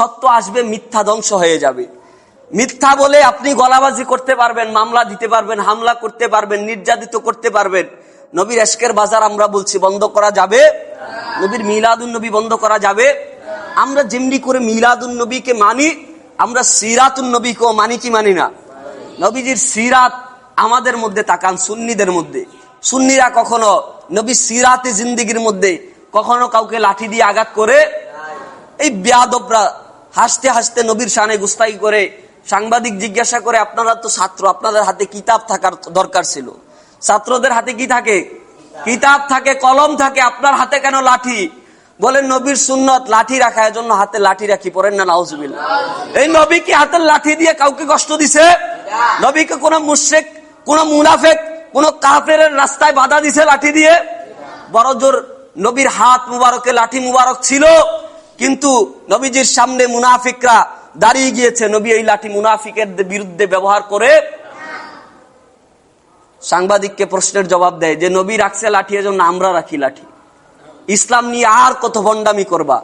সত্য আসবে, মিথ্যা ধ্বংস হয়ে যাবে। মিথ্যা বলে আপনি গলাবাজি করতে পারবেন, মামলা দিতে পারবেন, হামলা করতে পারবেন, নির্যাতিত করতে পারবেন। নবীর এশকের বাজার আমরা বলছি, বন্ধ করা যাবে? নবীর মিলাদুন নবী বন্ধ করা যাবে? আমরা যেমনি করে মিলাদুন নবীকে মানি, আমরা সিরাতুন নবীকেও মানি কি মানি না? নবীজির সিরাত আমাদের মধ্যে তাকান, সুন্নিদের মধ্যে। সুন্নিরা কখনো নবী সিরাতে জিন্দিগির মধ্যে কখনো কাউকে লাঠি দিয়ে আঘাত করে? এই বেয়াদবরা হাসতে হাসতে নবীর শানে গুস্তাই করে সাংবাদিক জিজ্ঞাসা করে, আপনারা তো ছাত্র, আপনাদের হাতে কিতাব থাকার দরকার ছিল। ছাত্রদের হাতে কি থাকে? কিতাব থাকে, কলম থাকে, আপনার হাতে কেন লাঠি? বলেন নবীর সুন্নত লাঠি রাখা জন্য হাতে লাঠি রাখি, পড়েন না নাউজুবিল এই নবী কি হাতের লাঠি দিয়ে কাউকে কষ্ট দিছে? নবীকে কোন মুশ্রেক, কোন মুনাফেক, কোন কাফের রাস্তায় বাধা দিছে লাঠি দিয়ে? বড় জোর নবীর হাত মুবারকে, লাঠি মুবারক ছিল। কিন্তু নবীজির সামনে মুনাফিকরা দাঁড়িয়ে গিয়েছে। নবী এই লাঠি মুনাফিকের বিরুদ্ধে ব্যবহার করে সাংবাদিককে প্রশ্নের জবাব দেয় যে, নবী রাখছে লাঠি, এজন্য আমরা রাখি লাঠি। ইসলাম নিয়ে আর কত ভণ্ডামি করবা?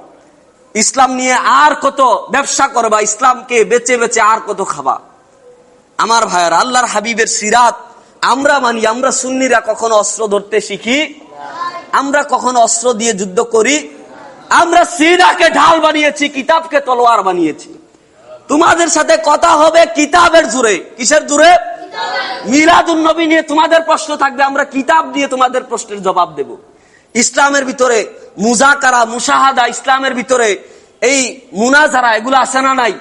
ইসলাম নিয়ে আর কত ব্যবসা করবা? ইসলামকে বেচে বেচে আর কত খাবা? আমার ভাইয়ার, আল্লাহর হাবিবের সিরাত আমরা মানি, আমরা সুন্নিরা কখনো অস্ত্র ধরতে শিখি, আমরা কখনো অস্ত্র দিয়ে যুদ্ধ করি আমরা সিরাকে ঢাল বানিয়েছি, কিতাবকে তলোয়ার বানিয়েছি। তোমাদের সাথে কথা হবে কিতাবের জুড়ে। কিসের জুড়ে? মিলাদুন নবী নিয়ে তোমাদের প্রশ্ন থাকবে, আমরা কিতাব দিয়ে তোমাদের প্রশ্নের জবাব দেব। ইসলামের ভিতরে মুজাকারা, মুশাহাদা, ইসলামের ভিতরে এই মুনাজারা, এগুলো আছে না নাই?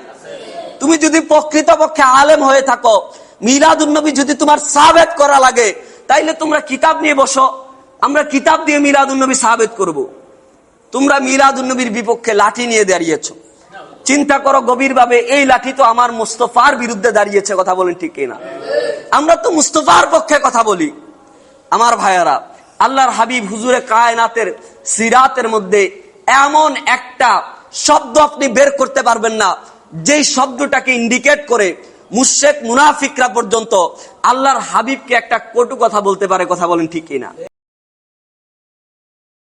তুমি যদি প্রকৃতপক্ষে আলেম হয়ে থাকো, মিলাদুন নবী যদি তোমার সাবেত করা লাগে, তাইলে তোমরা কিতাব নিয়ে বসো। আমরা কিতাব দিয়ে মিলাদুন নবী সাবেত করব। তোমরা মিলাদুন নবীর বিপক্ষে লাঠি নিয়ে দাঁড়িয়েছ। চিন্তা করো গভীরভাবে, এই লাঠি তো আমার মুস্তফার বিরুদ্ধে দাঁড়িয়েছে, কথা বলেন ঠিক না আমরা তো মুস্তফার পক্ষে কথা বলি। আমার ভাইয়ারা, আল্লাহর হাবিব হুজুরে কায়নাতের সিরাতের মধ্যে এমন একটা শব্দ আপনি বের করতে পারবেন না, যেই শব্দটাকে ইন্ডিকেট করে মুশেক মুনাফিকরা পর্যন্ত আল্লাহর হাবিবকে একটা কটু কথা বলতে পারে, কথা বলেন ঠিক কিনা?